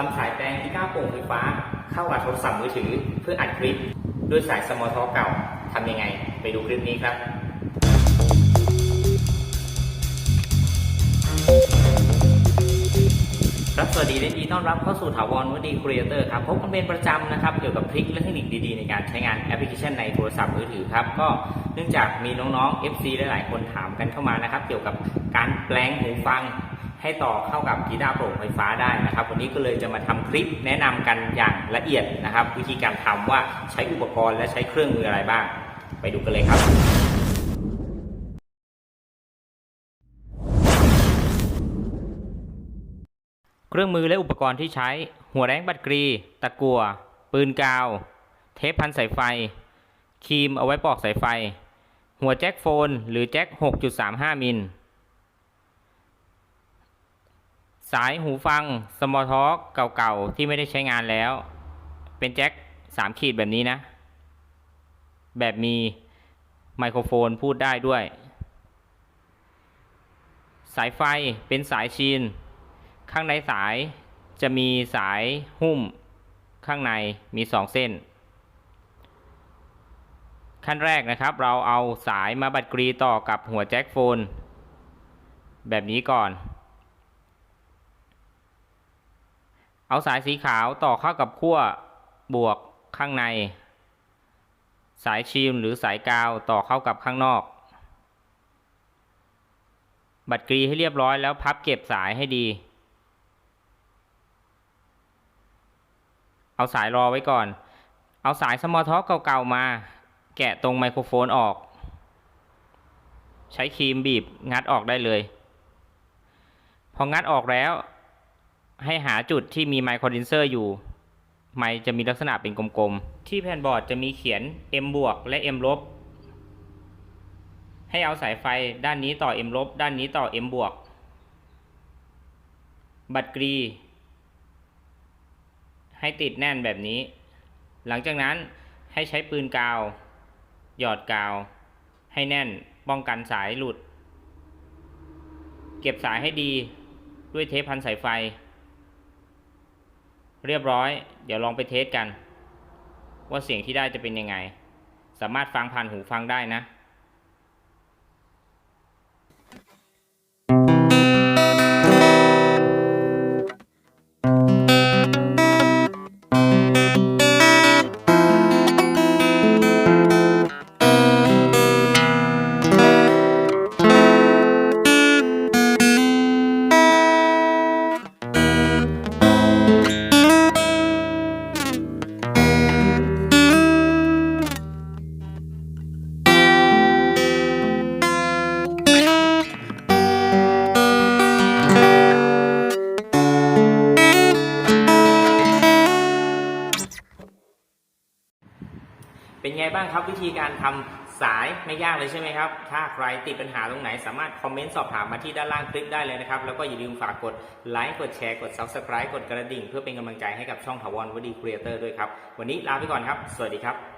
ทำสายแปลงที่ก้าโปร่งไฟฟ้า เข้ากับโทรศัพท์มือถือ เพื่ออัดคลิปด้วยสายสมอลท็อเก่าทำยังไง ไปดูคลิปนี้ครับครับสวัสดีและดีต้อนรับเข้าสู่ถาวรวดีครีเอเตอร์ครับพบกันเป็นประจำนะครับ เกี่ยวกับทริคและเทคนิคดีๆ ในการใช้งานแอปพลิเคชันในโทรศัพท์มือถือครับ ก็เนื่องจากมีน้องๆ FC หลายๆคนถามกันเข้ามานะครับ เกี่ยวกับการแปลงหูฟัง ให้ต่อเข้ากับกีตาร์โปร่งไฟฟ้าได้นะครับ วันนี้ก็เลยจะมาทำคลิปแนะนำกันอย่างละเอียดนะครับ วิธีการทำว่าใช้อุปกรณ์และใช้เครื่องมืออะไรบ้าง ไปดูกันเลยครับ เครื่องมือและอุปกรณ์ที่ใช้หัวแรงบัตรกรี ตะกั่วปืนกาว เทปพันสายไฟ ครีมเอาไว้ปอกสายไฟ หัวแจ็คโฟน หรือแจ็ค 6.35 มิล สายหูฟังสมอท็อกเก่าๆ ที่ไม่ได้ใช้งานแล้ว เป็นแจ็ค3ขีดแบบนี้นะ แบบมีไมโครโฟนพูดได้ด้วย สายไฟเป็นสายชีน ข้างในสายจะมีสายหุ้ม ข้างในมีสองเส้น ขั้นแรกนะครับ เราเอาสายมาบัดกรีต่อกับหัวแจ็คโฟน แบบนี้ก่อน เอาสายสีขาวต่อเข้ากับขั้วบวกข้างใน สายชีมหรือสายกาวต่อเข้ากับข้างนอก บัดกรีให้เรียบร้อยแล้วพับเก็บสายให้ดี เอาสายรอไว้ก่อน เอาสายสมอท็อกเก่าๆมา แกะตรงไมโครโฟนออก ใช้ครีมบีบงัดออกได้เลย พองัดออกแล้ว ให้หาจุดที่มีไมโครดินเซอร์อยู่ ไมจะมีลักษณะเป็นกลมๆ ที่แผ่นบอร์ดจะมีเขียน M บวกและ M ลบ ให้เอาสายไฟด้านนี้ต่อ M ลบ ด้านนี้ต่อ M บวก บัตรกรี ให้ติดแน่นแบบนี้ หลังจากนั้นให้ใช้ปืนกาว หยอดกาว ให้แน่นป้องกันสายหลุด เก็บสายให้ดีด้วยเทปพันสายไฟ เรียบร้อย เดี๋ยวลองไปเทสกัน ว่าเสียงที่ได้จะเป็นยังไง สามารถฟังผ่านหูฟังได้นะ ไงบ้างครับวิธีการทำสายไม่ยากเลยใช่ไหมครับ ถ้าใครติดปัญหาตรงไหนสามารถคอมเมนต์สอบถามมาที่ด้านล่างคลิปได้เลยนะครับ แล้วก็อย่าลืมฝากกดไลค์กดแชร์กด Subscribe กดกระดิ่ง เพื่อเป็นกำลังใจให้กับช่องถาวรวดีครีเอเตอร์ด้วยครับ วันนี้ลาไปก่อนครับ สวัสดีครับ